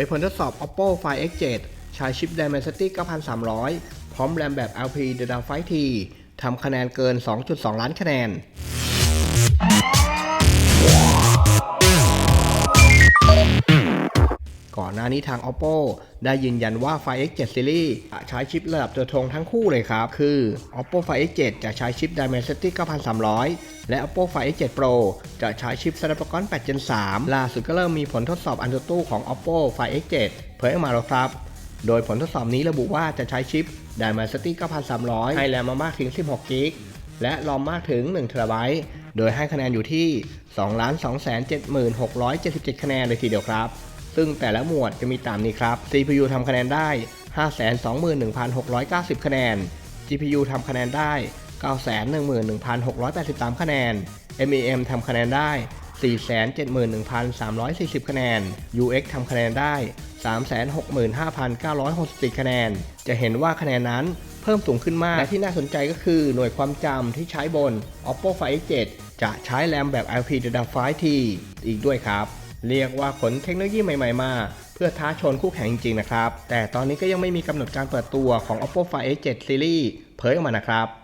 ยผลทดสอบ Oppo Find X7 ใช้ชิป Dimensity 9300 พร้อมแรมแบบ LP DDR5 T ทำคะแนนเกิน 2.2 ล้านคะแนน ก่อนหน้านี้ทาง Oppo ได้ยืนยันว่า Find X7 Series จะใช้ชิประดับตัวทงทั้งคู่เลยครับ คือ Oppo Find X7 จะใช้ชิป Dimensity 9300 และ Oppo Find X7 Pro จะใช้ชิป Snapdragon 8 Gen 3 ล่าสุดก็เริ่มมีผลทดสอบอันตุของ Oppo Find X7 เผยออกมาแล้วครับ โดยผลทดสอบนี้ระบุว่าจะใช้ชิป Dimensity 9300 ให้แรมมามากถึง 16 g b และรอมมากถึง1 t b โดยให้คะแนนอยู่ที่ 2,276,77 คะแนนเลยทีเดียวครับ ซึ่งแต่ละหมวดจะมีตามนี้ครับ CPU ทำคะแนนได้ 521,690 คะแนน GPU ทำคะแนนได้ 911,683 คะแนน MEM ทำคะแนนได้ 471,340 คะแนน UX ทำคะแนนได้ 365,964 คะแนน จะเห็นว่าคะแนนนั้นเพิ่มสูงขึ้นมาก และที่น่าสนใจก็คือหน่วยความจำที่ใช้บน Oppo Find X7 จะใช้แรมแบบ LPDDR5T อีกด้วยครับ เรียกว่าขนเทคโนโลยีใหม่ๆมา เพื่อท้าชนคู่แข่งจริงๆนะครับ แต่ตอนนี้ก็ยังไม่มีกำหนดการเปิดตัวของ Oppo Find X7 Series เผยออกมานะครับ